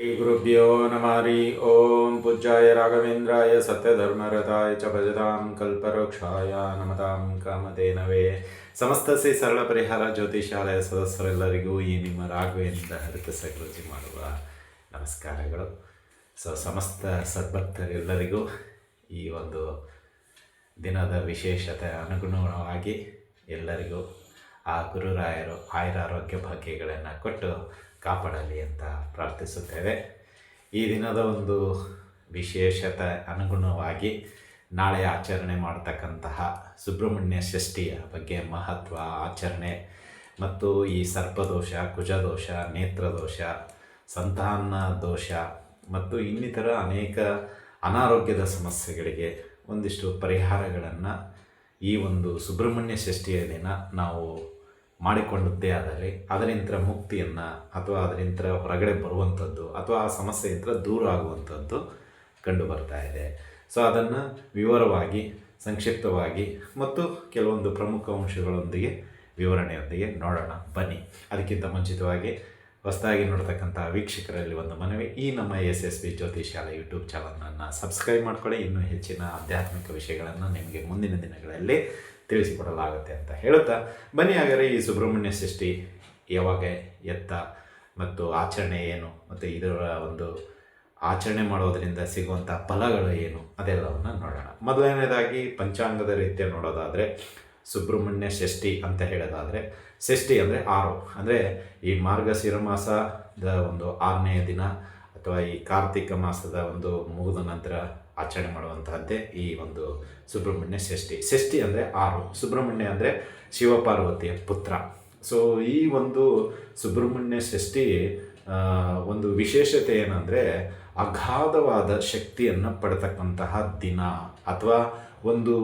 ಶ್ರೀ ಗುರುಭ್ಯೋ ನಮಾರಿ ಓಂ ಪೂಜ್ಯಾಯ ರಾಘವೇಂದ್ರಾಯ ಸತ್ಯಧರ್ಮರತಾಯ ಚ ಭಜತಾಂ ಕಲ್ಪವೃಕ್ಷಾಯ ನಮತಾಂ ಕಾಮಧೇನವೇ ಸಮಸ್ತ ಶ್ರೀ ಸರಳ ಪರಿಹಾರ ಜ್ಯೋತಿಷಾಲಯ ಸದಸ್ಯರೆಲ್ಲರಿಗೂ ಈ ನಿಮ್ಮ ರಾಘವೇಂದ್ರ ಹರಿತ ಸಕೃತಿ ಮಾಡುವ ನಮಸ್ಕಾರಗಳು. ಸೊ ಸಮಸ್ತ ಸದ್ಭಕ್ತರೆಲ್ಲರಿಗೂ ಈ ಒಂದು ದಿನದ ವಿಶೇಷತೆ ಅನುಗುಣವಾಗಿ ಎಲ್ಲರಿಗೂ ಆ ಗುರುರಾಯರು ಆಯುರಾರೋಗ್ಯ ಭಾಗ್ಯಗಳನ್ನು ಕೊಟ್ಟು ಕಾಪಾಡಲಿ ಅಂತ ಪ್ರಾರ್ಥಿಸುತ್ತೇವೆ. ಈ ದಿನದ ಒಂದು ವಿಶೇಷತೆ ಅನುಗುಣವಾಗಿ ನಾಳೆ ಆಚರಣೆ ಮಾಡತಕ್ಕಂತಹ ಸುಬ್ರಹ್ಮಣ್ಯ ಷಷ್ಠಿಯ ಬಗ್ಗೆ ಮಹತ್ವ, ಆಚರಣೆ ಮತ್ತು ಈ ಸರ್ಪದೋಷ, ಕುಜದೋಷ, ನೇತ್ರದೋಷ, ಸಂತಾನ ದೋಷ ಮತ್ತು ಇನ್ನಿತರ ಅನೇಕ ಅನಾರೋಗ್ಯದ ಸಮಸ್ಯೆಗಳಿಗೆ ಒಂದಿಷ್ಟು ಪರಿಹಾರಗಳನ್ನು ಈ ಒಂದು ಸುಬ್ರಹ್ಮಣ್ಯ ಷಷ್ಠಿಯ ದಿನ ನಾವು ಮಾಡಿಕೊಂಡದ್ದೇ ಆದರೆ ಅದರಿಂದ ಮುಕ್ತಿಯನ್ನು ಅಥವಾ ಅದರಿಂದ ಹೊರಗಡೆ ಬರುವಂಥದ್ದು ಅಥವಾ ಆ ಸಮಸ್ಯೆಯಿಂದ ದೂರ ಆಗುವಂಥದ್ದು ಕಂಡು ಬರ್ತಾ ಇದೆ. ಸೊ ಅದನ್ನು ವಿವರವಾಗಿ, ಸಂಕ್ಷಿಪ್ತವಾಗಿ ಮತ್ತು ಕೆಲವೊಂದು ಪ್ರಮುಖ ಅಂಶಗಳೊಂದಿಗೆ ವಿವರಣೆಯೊಂದಿಗೆ ನೋಡೋಣ. ಬನ್ನಿ. ಅದಕ್ಕಿಂತ ಮುಂಚಿತವಾಗಿ ಹೊಸದಾಗಿ ನೋಡ್ತಕ್ಕಂಥ ವೀಕ್ಷಕರಲ್ಲಿ ಒಂದು ಮನವಿ. ಈ ನಮ್ಮ S S B Jyotishala YouTube ಚಾನಲನ್ನು ಸಬ್ಸ್ಕ್ರೈಬ್ ಮಾಡ್ಕೊಳ್ಳಿ. ಇನ್ನೂ ಹೆಚ್ಚಿನ ಆಧ್ಯಾತ್ಮಿಕ ವಿಷಯಗಳನ್ನು ನಿಮಗೆ ಮುಂದಿನ ದಿನಗಳಲ್ಲಿ ತಿಳಿಸಿಕೊಡಲಾಗುತ್ತೆ ಅಂತ ಹೇಳುತ್ತಾ, ಬನ್ನಿ ಹಾಗಾದರೆ ಈ ಸುಬ್ರಹ್ಮಣ್ಯ ಸೃಷ್ಟಿ ಯಾವಾಗ ಎತ್ತ ಮತ್ತು ಆಚರಣೆ ಏನು ಮತ್ತು ಇದರ ಒಂದು ಆಚರಣೆ ಮಾಡೋದರಿಂದ ಸಿಗುವಂಥ ಫಲಗಳು ಏನು ಅದೆಲ್ಲವನ್ನು ನೋಡೋಣ. ಮೊದಲನೇದಾಗಿ ಪಂಚಾಂಗದ ರೀತಿಯ ನೋಡೋದಾದರೆ ಸುಬ್ರಹ್ಮಣ್ಯ ಷಷ್ಠಿ ಅಂತ ಹೇಳೋದಾದರೆ ಷಷ್ಠಿ ಅಂದರೆ ಆರು. ಅಂದರೆ ಈ ಮಾರ್ಗಶಿರ ಮಾಸದ ಒಂದು ಆರನೆಯ ದಿನ ಅಥವಾ ಈ ಕಾರ್ತಿಕ ಮಾಸದ ಒಂದು ಮುಗಿದ ನಂತರ ಆಚರಣೆ ಮಾಡುವಂತಹದ್ದೇ ಈ ಒಂದು ಸುಬ್ರಹ್ಮಣ್ಯ ಷಷ್ಠಿ. ಷಷ್ಠಿ ಅಂದರೆ ಆರು. ಸುಬ್ರಹ್ಮಣ್ಯ ಅಂದರೆ ಶಿವಪಾರ್ವತಿಯ ಪುತ್ರ. ಸೊ ಈ ಒಂದು ಸುಬ್ರಹ್ಮಣ್ಯ ಷಷ್ಠಿ ಒಂದು ವಿಶೇಷತೆ ಏನಂದರೆ ಅಗಾಧವಾದ ಶಕ್ತಿಯನ್ನು ಪಡೆತಕ್ಕಂತಹ ದಿನ ಅಥವಾ ಒಂದು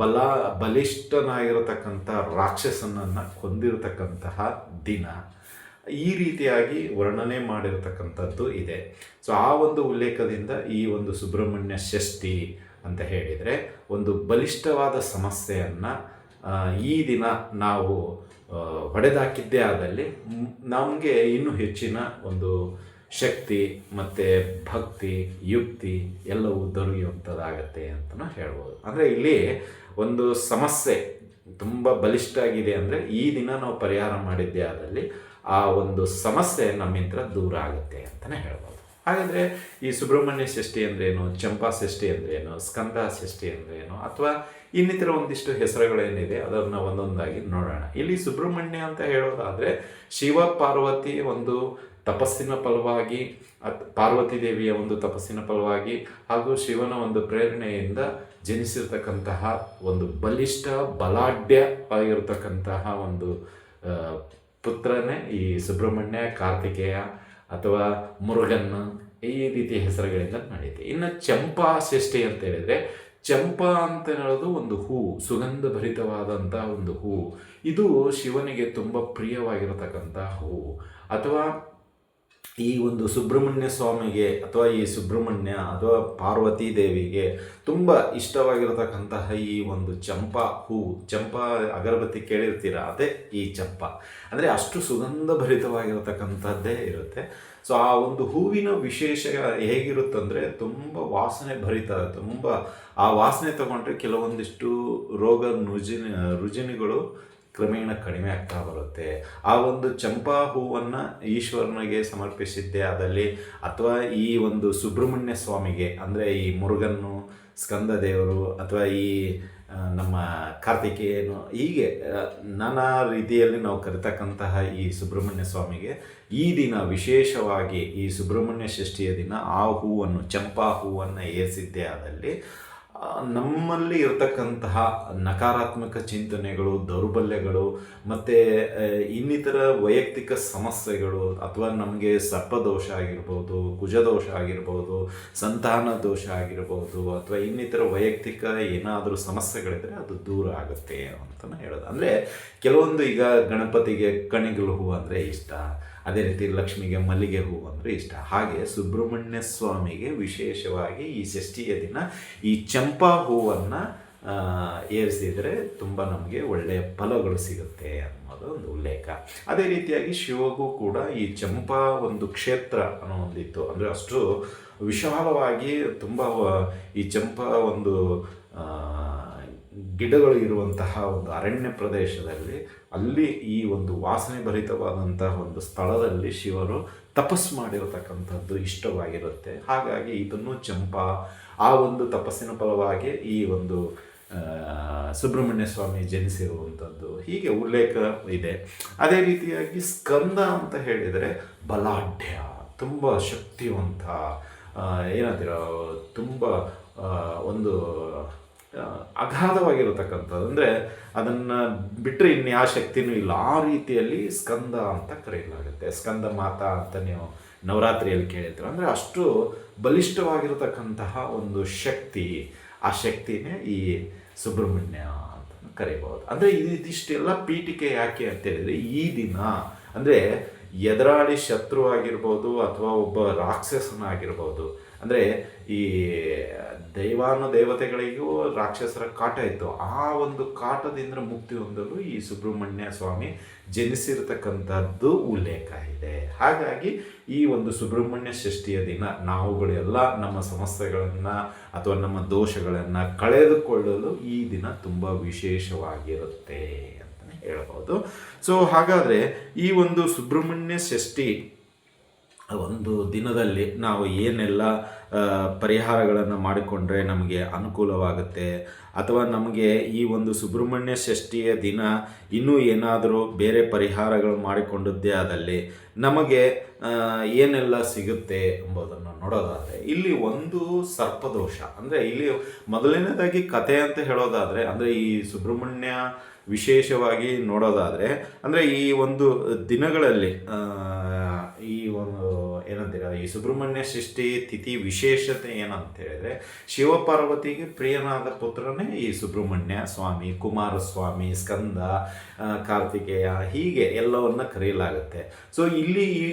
ಬಲ, ಬಲಿಷ್ಠನಾಗಿರತಕ್ಕಂಥ ರಾಕ್ಷಸನನ್ನು ಕೊಂದಿರತಕ್ಕಂತಹ ದಿನ. ಈ ರೀತಿಯಾಗಿ ವರ್ಣನೆ ಮಾಡಿರತಕ್ಕಂಥದ್ದು ಇದೆ. ಸೊ ಆ ಒಂದು ಉಲ್ಲೇಖದಿಂದ ಈ ಒಂದು ಸುಬ್ರಹ್ಮಣ್ಯ ಷಷ್ಠಿ ಅಂತ ಹೇಳಿದರೆ ಒಂದು ಬಲಿಷ್ಠವಾದ ಸಮಸ್ಯೆಯನ್ನು ಈ ದಿನ ನಾವು ಹೊಡೆದಾಕಿದ್ದೇ ಆದಲ್ಲಿ ನಮಗೆ ಇನ್ನೂ ಹೆಚ್ಚಿನ ಒಂದು ಶಕ್ತಿ ಮತ್ತು ಭಕ್ತಿ, ಯುಕ್ತಿ ಎಲ್ಲವೂ ದೊರೆಯುವಂಥದ್ದಾಗತ್ತೆ ಅಂತಲೂ ಹೇಳ್ಬೋದು. ಅಂದರೆ ಇಲ್ಲಿ ಒಂದು ಸಮಸ್ಯೆ ತುಂಬ ಬಲಿಷ್ಠ ಆಗಿದೆ ಅಂದರೆ ಈ ದಿನ ನಾವು ಪರಿಹಾರ ಮಾಡಿದ್ದೇ ಆದಲ್ಲಿ ಆ ಒಂದು ಸಮಸ್ಯೆ ನಮ್ಮಿಂದ ದೂರ ಆಗುತ್ತೆ ಅಂತಲೇ ಹೇಳ್ಬೋದು. ಹಾಗಾದರೆ ಈ ಸುಬ್ರಹ್ಮಣ್ಯ ಷಷ್ಠಿ ಅಂದ್ರೇನು ಚಂಪಾ ಷಷ್ಠಿ ಅಂದ್ರೇನು ಸ್ಕಂದ ಷಷ್ಠಿ ಅಂದ್ರೇನು ಅಥವಾ ಇನ್ನಿತರ ಒಂದಿಷ್ಟು ಹೆಸರುಗಳೇನಿದೆ ಅದನ್ನು ಒಂದೊಂದಾಗಿ ನೋಡೋಣ. ಇಲ್ಲಿ ಸುಬ್ರಹ್ಮಣ್ಯ ಅಂತ ಹೇಳೋದಾದರೆ ಶಿವ ಪಾರ್ವತಿ ಒಂದು ತಪಸ್ಸಿನ ಫಲವಾಗಿ ಅತ್ ಪಾರ್ವತಿ ದೇವಿಯ ಒಂದು ತಪಸ್ಸಿನ ಫಲವಾಗಿ ಹಾಗೂ ಶಿವನ ಒಂದು ಪ್ರೇರಣೆಯಿಂದ ಜನಿಸಿರ್ತಕ್ಕಂತಹ ಒಂದು ಬಲಿಷ್ಠ ಬಲಾಢ್ಯವಾಗಿರ್ತಕ್ಕಂತಹ ಒಂದು ಆ, ಪುತ್ರನೇ ಈ ಸುಬ್ರಹ್ಮಣ್ಯ, ಕಾರ್ತಿಕೇಯ ಅಥವಾ ಮುರುಗನ್ ಈ ರೀತಿಯ ಹೆಸರುಗಳಿಂದ ನಡೆಯುತ್ತೆ ಇನ್ನು ಚಂಪಾ ಷಷ್ಠಿ ಅಂತ ಹೇಳಿದರೆ, ಚಂಪಾ ಅಂತ ಹೇಳೋದು ಒಂದು ಹೂ, ಸುಗಂಧ ಭರಿತವಾದಂಥ ಒಂದು ಹೂ. ಇದು ಶಿವನಿಗೆ ತುಂಬ ಪ್ರಿಯವಾಗಿರತಕ್ಕಂಥ ಹೂ. ಅಥವಾ ಈ ಒಂದು ಸುಬ್ರಹ್ಮಣ್ಯ ಸ್ವಾಮಿಗೆ ಅಥವಾ ಈ ಸುಬ್ರಹ್ಮಣ್ಯ ಅಥವಾ ಪಾರ್ವತಿ ದೇವಿಗೆ ತುಂಬ ಇಷ್ಟವಾಗಿರತಕ್ಕಂತಹ ಈ ಒಂದು ಚಂಪಾ ಹೂ, ಚಂಪಾ ಅಗರಬತ್ತಿ ಕೇಳಿರ್ತೀರ? ಅದೇ ಈ ಚಂಪ. ಅಂದರೆ ಅಷ್ಟು ಸುಗಂಧ ಭರಿತವಾಗಿರತಕ್ಕಂಥದ್ದೇ ಇರುತ್ತೆ. ಸೊ ಆ ಒಂದು ಹೂವಿನ ವಿಶೇಷ ಹೇಗಿರುತ್ತಂದರೆ ತುಂಬ ವಾಸನೆ ಭರಿತ, ತುಂಬ ಆ ವಾಸನೆ ತಗೊಂಡ್ರೆ ಕೆಲವೊಂದಿಷ್ಟು ರೋಗ ರುಜಿನ ರುಜಿನಗಳು ಕ್ರಮೇಣ ಕಡಿಮೆ ಆಗ್ತಾ ಬರುತ್ತೆ. ಆ ಒಂದು ಚಂಪಾ ಹೂವನ್ನು ಈಶ್ವರನಿಗೆ ಸಮರ್ಪಿಸಿದ್ದೇ ಆದಲ್ಲಿ ಅಥವಾ ಈ ಒಂದು ಸುಬ್ರಹ್ಮಣ್ಯ ಸ್ವಾಮಿಗೆ, ಅಂದರೆ ಈ ಮುರುಗನ್ನು, ಸ್ಕಂದ ದೇವರು ಅಥವಾ ಈ ನಮ್ಮ ಕಾರ್ತಿಕೇಯನು ಹೀಗೆ ನಾನಾ ರೀತಿಯಲ್ಲಿ ನಾವು ಕರಿತಕ್ಕಂತಹ ಈ ಸುಬ್ರಹ್ಮಣ್ಯ ಸ್ವಾಮಿಗೆ ಈ ದಿನ ವಿಶೇಷವಾಗಿ ಈ ಸುಬ್ರಹ್ಮಣ್ಯ ಷಷ್ಠಿಯ ದಿನ ಆ ಹೂವನ್ನು, ಚಂಪಾ ಹೂವನ್ನು ಏರಿಸಿದ್ದೇ ಆದಲ್ಲಿ ನಮ್ಮಲ್ಲಿ ಇರತಕ್ಕಂತಹ ನಕಾರಾತ್ಮಕ ಚಿಂತನೆಗಳು, ದೌರ್ಬಲ್ಯಗಳು, ಮತ್ತು ಇನ್ನಿತರ ವೈಯಕ್ತಿಕ ಸಮಸ್ಯೆಗಳು, ಅಥವಾ ನಮಗೆ ಸರ್ಪದೋಷ ಆಗಿರ್ಬೋದು, ಕುಜದೋಷ ಆಗಿರ್ಬೋದು, ಸಂತಾನ ದೋಷ ಆಗಿರ್ಬೋದು, ಅಥವಾ ಇನ್ನಿತರ ವೈಯಕ್ತಿಕ ಏನಾದರೂ ಸಮಸ್ಯೆಗಳಿದ್ರೆ ಅದು ದೂರ ಆಗುತ್ತೆ ಅಂತಲೇ ಹೇಳೋದು. ಅಂದರೆ, ಕೆಲವೊಂದು ಈಗ ಗಣಪತಿಗೆ ಕಣಿಗಳು ಹೂ ಅಂದರೆ ಇಷ್ಟ. ಅದೇ ರೀತಿ ಲಕ್ಷ್ಮಿಗೆ ಮಲ್ಲಿಗೆ ಹೂ ಅಂದರೆ ಇಷ್ಟ. ಹಾಗೆ ಸುಬ್ರಹ್ಮಣ್ಯ ಸ್ವಾಮಿಗೆ ವಿಶೇಷವಾಗಿ ಈ ಷಷ್ಠಿಯ ದಿನ ಈ ಚಂಪಾ ಹೂವನ್ನು ಏರಿಸಿದರೆ ತುಂಬ ನಮಗೆ ಒಳ್ಳೆಯ ಫಲಗಳು ಸಿಗುತ್ತೆ ಅನ್ನೋದು ಒಂದು ಉಲ್ಲೇಖ. ಅದೇ ರೀತಿಯಾಗಿ ಶಿವಗೂ ಕೂಡ ಈ ಚಂಪಾ ಒಂದು ಕ್ಷೇತ್ರ ಅನ್ನೋ ಒಂದಿತ್ತು. ಅಂದರೆ ಅಷ್ಟು ವಿಶಾಲವಾಗಿ ತುಂಬ ಈ ಚಂಪಾ ಒಂದು ಗಿಡಗಳು ಇರುವಂತಹ ಒಂದು ಅರಣ್ಯ ಪ್ರದೇಶದಲ್ಲಿ ಅಲ್ಲಿ ಈ ಒಂದು ವಾಸನೆ ಭರಿತವಾದಂತಹ ಒಂದು ಸ್ಥಳದಲ್ಲಿ ಶಿವರು ತಪಸ್ಸು ಮಾಡಿರತಕ್ಕಂಥದ್ದು ಇಷ್ಟವಾಗಿರುತ್ತೆ. ಹಾಗಾಗಿ ಇದನ್ನು ಚಂಪಾ ಆ ಒಂದು ತಪಸ್ಸಿನ ಫಲವಾಗಿ ಈ ಒಂದು ಸುಬ್ರಹ್ಮಣ್ಯ ಸ್ವಾಮಿ ಜನಿಸಿರುವಂಥದ್ದು ಹೀಗೆ ಉಲ್ಲೇಖ ಇದೆ. ಅದೇ ರೀತಿಯಾಗಿ ಸ್ಕಂದ ಅಂತ ಹೇಳಿದರೆ ಬಲಾಢ್ಯ, ತುಂಬ ಶಕ್ತಿವಂತ ಏನಂತೀರ, ತುಂಬ ಒಂದು ಅಗಾಧವಾಗಿರತಕ್ಕಂಥದ್ದು. ಅಂದರೆ ಅದನ್ನು ಬಿಟ್ಟರೆ ಇನ್ಯಾವ ಶಕ್ತಿನೂ ಇಲ್ಲ. ಆ ರೀತಿಯಲ್ಲಿ ಸ್ಕಂದ ಅಂತ ಕರೆಯಲಾಗುತ್ತೆ. ಸ್ಕಂದ ಮಾತಾ ಅಂತ ನೀವು ನವರಾತ್ರಿಯಲ್ಲಿ ಕೇಳಿದ್ರು. ಅಂದರೆ ಅಷ್ಟು ಬಲಿಷ್ಠವಾಗಿರತಕ್ಕಂತಹ ಒಂದು ಶಕ್ತಿ, ಆ ಶಕ್ತಿನೇ ಈ ಸುಬ್ರಹ್ಮಣ್ಯ ಅಂತ ಕರೀಬೋದು ಅಂದರೆ ಇದಿಷ್ಟೆಲ್ಲ ಪೀಠಿಕೆ ಯಾಕೆ ಅಂತ ಹೇಳಿದರೆ, ಈ ದಿನ ಅಂದರೆ ಎದುರಾಳಿ ಶತ್ರು ಆಗಿರ್ಬೋದು ಅಥವಾ ಒಬ್ಬ ರಾಕ್ಷಸನಾಗಿರ್ಬೋದು ಅಂದರೆ ಈ ದೈವಾನು ದೇವತೆಗಳಿಗೂ ರಾಕ್ಷಸರ ಕಾಟ ಇತ್ತು. ಆ ಒಂದು ಕಾಟದಿಂದ ಮುಕ್ತಿ ಹೊಂದಲು ಈ ಸುಬ್ರಹ್ಮಣ್ಯ ಸ್ವಾಮಿ ಜನಿಸಿರ್ತಕ್ಕಂಥದ್ದು ಉಲ್ಲೇಖ ಇದೆ. ಹಾಗಾಗಿ ಈ ಒಂದು ಸುಬ್ರಹ್ಮಣ್ಯ ಷಷ್ಠಿಯ ದಿನ ನಾವುಗಳೆಲ್ಲ ನಮ್ಮ ಸಮಸ್ಯೆಗಳನ್ನು ಅಥವಾ ನಮ್ಮ ದೋಷಗಳನ್ನು ಕಳೆದುಕೊಳ್ಳಲು ಈ ದಿನ ತುಂಬ ವಿಶೇಷವಾಗಿರುತ್ತೆ ಅಂತಲೇ ಹೇಳ್ಬೋದು. ಸೊ ಹಾಗಾದರೆ ಈ ಒಂದು ಸುಬ್ರಹ್ಮಣ್ಯ ಷಷ್ಠಿ ಒಂದು ದಿನದಲ್ಲಿ ನಾವು ಏನೆಲ್ಲ ಪರಿಹಾರಗಳನ್ನು ಮಾಡಿಕೊಂಡ್ರೆ ನಮಗೆ ಅನುಕೂಲವಾಗುತ್ತೆ? ಅಥವಾ ನಮಗೆ ಈ ಒಂದು ಸುಬ್ರಹ್ಮಣ್ಯ ಷಷ್ಠಿಯ ದಿನ ಇನ್ನೂ ಏನಾದರೂ ಬೇರೆ ಪರಿಹಾರಗಳು ಮಾಡಿಕೊಂಡದ್ದೇ ಆದಲ್ಲಿ ನಮಗೆ ಏನೆಲ್ಲ ಸಿಗುತ್ತೆ ಎಂಬುದನ್ನು ನೋಡೋದಾದರೆ, ಇಲ್ಲಿ ಒಂದು ಸರ್ಪದೋಷ. ಅಂದರೆ ಇಲ್ಲಿ ಮೊದಲನೇದಾಗಿ ಕತೆ ಅಂತ ಹೇಳೋದಾದರೆ, ಅಂದರೆ ಈ ಸುಬ್ರಹ್ಮಣ್ಯ ವಿಶೇಷವಾಗಿ ನೋಡೋದಾದರೆ, ಅಂದರೆ ಈ ಒಂದು ದಿನಗಳಲ್ಲಿ ಈ ಸುಬ್ರಹ್ಮಣ್ಯ ಸೃಷ್ಟಿ ತಿಥಿ ವಿಶೇಷತೆ ಏನಂತ ಹೇಳಿದ್ರೆ ಶಿವಪಾರ್ವತಿಗೆ ಪ್ರಿಯನಾದ ಪುತ್ರನೇ ಈ ಸುಬ್ರಹ್ಮಣ್ಯ ಸ್ವಾಮಿ, ಕುಮಾರಸ್ವಾಮಿ, ಸ್ಕಂದ ಕಾರ್ತಿಕೇಯ ಹೀಗೆ ಎಲ್ಲವನ್ನ ಕರೆಯಲಾಗುತ್ತೆ. ಸೊ ಇಲ್ಲಿ ಈ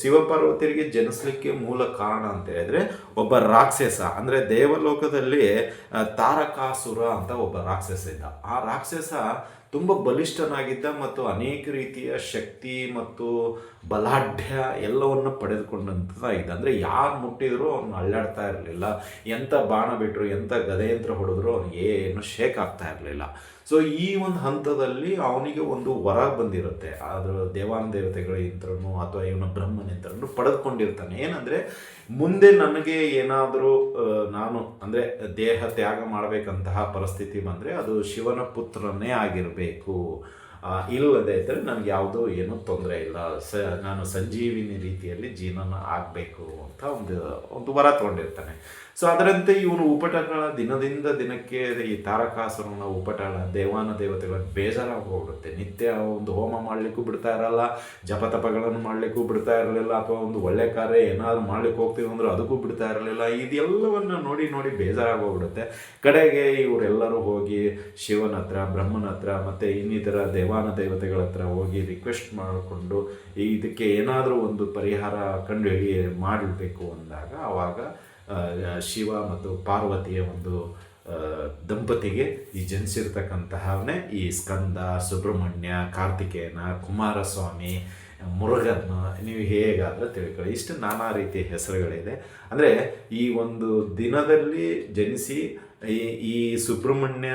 ಶಿವಪಾರ್ವತಿಯರಿಗೆ ಜನಿಸಲಿಕ್ಕೆ ಮೂಲ ಕಾರಣ ಅಂತ ಹೇಳಿದ್ರೆ ಒಬ್ಬ ರಾಕ್ಷಸ, ಅಂದರೆ ದೇವಲೋಕದಲ್ಲಿ ತಾರಕಾಸುರ ಅಂತ ಒಬ್ಬ ರಾಕ್ಷಸ ಇದ್ದ. ಆ ರಾಕ್ಷಸ ತುಂಬ ಬಲಿಷ್ಠನಾಗಿದ್ದ ಮತ್ತು ಅನೇಕ ರೀತಿಯ ಶಕ್ತಿ ಮತ್ತು ಬಲಾಢ್ಯ ಎಲ್ಲವನ್ನು ಪಡೆದುಕೊಂಡಂತ ಇದ್ದ. ಅಂದರೆ ಯಾರು ಮುಟ್ಟಿದ್ರು ಅವನು ಅಳ್ಳಾಡ್ತಾ ಇರಲಿಲ್ಲ. ಎಂಥ ಬಾಣ ಬಿಟ್ಟರು ಎಂಥ ಗದೆಯಂತ್ರ ಹೊಡೆದ್ರು ಅವನು ಏನು ಶೇಕ್ ಆಗ್ತಾ ಇರಲಿಲ್ಲ. ಸೊ ಈ ಒಂದು ಹಂತದಲ್ಲಿ ಅವನಿಗೆ ಒಂದು ವರ ಬಂದಿರುತ್ತೆ. ಅದರ ದೇವಾನ ದೇವತೆಗಳ ಅಥವಾ ಇವನ ಬ್ರಹ್ಮನ ಪಡೆದುಕೊಂಡಿರ್ತಾನೆ. ಏನಂದರೆ, ಮುಂದೆ ನನಗೆ ಏನಾದರೂ ನಾನು ಅಂದರೆ ದೇಹ ತ್ಯಾಗ ಮಾಡಬೇಕಂತಹ ಪರಿಸ್ಥಿತಿ ಬಂದರೆ ಅದು ಶಿವನ ಪುತ್ರನೇ ಆಗಿರಬೇಕು. ಇಲ್ಲದೆ ಇದ್ದರೆ ನನಗೆ ಯಾವುದೋ ಏನೂ ತೊಂದರೆ ಇಲ್ಲ. ಸ, ನಾನು ಸಂಜೀವಿನಿ ರೀತಿಯಲ್ಲಿ ಜೀವನ ಆಗಬೇಕು ಅಂತ ಒಂದು ಒಂದು ವರ ತೊಗೊಂಡಿರ್ತಾನೆ. ಸೊ ಅದರಂತೆ ಇವನು ಉಪಟಗಳ ದಿನದಿಂದ ದಿನಕ್ಕೆ ಈ ತಾರಕಾಸುರನ ಉಪಟಳ, ದೇವಾನ ದೇವತೆಗಳ ಬೇಜಾರಾಗಿ ಹೋಗ್ಬಿಡುತ್ತೆ ನಿತ್ಯ ಒಂದು ಹೋಮ ಮಾಡಲಿಕ್ಕೂ ಬಿಡ್ತಾ ಇರಲ್ಲ, ಜಪತಪಗಳನ್ನು ಮಾಡಲಿಕ್ಕೂ ಬಿಡ್ತಾ ಇರಲಿಲ್ಲ, ಅಥವಾ ಒಂದು ಒಳ್ಳೆ ಕಾರ್ಯ ಏನಾದರೂ ಮಾಡ್ಲಿಕ್ಕೆ ಹೋಗ್ತೀವಿ ಅಂದ್ರೆ ಅದಕ್ಕೂ ಬಿಡ್ತಾ ಇರಲಿಲ್ಲ. ಇದೆಲ್ಲವನ್ನು ನೋಡಿ ನೋಡಿ ಬೇಜಾರಾಗಿ ಹೋಗ್ಬಿಡುತ್ತೆ. ಕಡೆಗೆ ಇವರೆಲ್ಲರೂ ಹೋಗಿ ಶಿವನ ಹತ್ರ, ಬ್ರಹ್ಮನ ಹತ್ರ, ಮತ್ತು ಇನ್ನಿತರ ದೇವಾನ ದೇವತೆಗಳ ಹತ್ರ ಹೋಗಿ ರಿಕ್ವೆಸ್ಟ್ ಮಾಡಿಕೊಂಡು ಇದಕ್ಕೆ ಏನಾದರೂ ಒಂದು ಪರಿಹಾರ ಕಂಡು ಹಿಡಿಯ ಮಾಡಬೇಕು ಅಂದಾಗ ಆವಾಗ ಶಿವ ಮತ್ತು ಪಾರ್ವತಿಯ ಒಂದು ದಂಪತಿಗೆ ಈ ಜನಿಸಿರ್ತಕ್ಕಂತಹವನ್ನೇ ಈ ಸ್ಕಂದ, ಸುಬ್ರಹ್ಮಣ್ಯ, ಕಾರ್ತಿಕೇಯನ, ಕುಮಾರಸ್ವಾಮಿ ಮುರುಗನ್ ನೀವು ಹೇಗಾದರೂ ತಿಳ್ಕೊಳ್ಳಿ. ಇಷ್ಟು ನಾನಾ ರೀತಿಯ ಹೆಸರುಗಳಿದೆ. ಅಂದರೆ ಈ ಒಂದು ದಿನದಲ್ಲಿ ಜನಿಸಿ ಈ ಸುಬ್ರಹ್ಮಣ್ಯ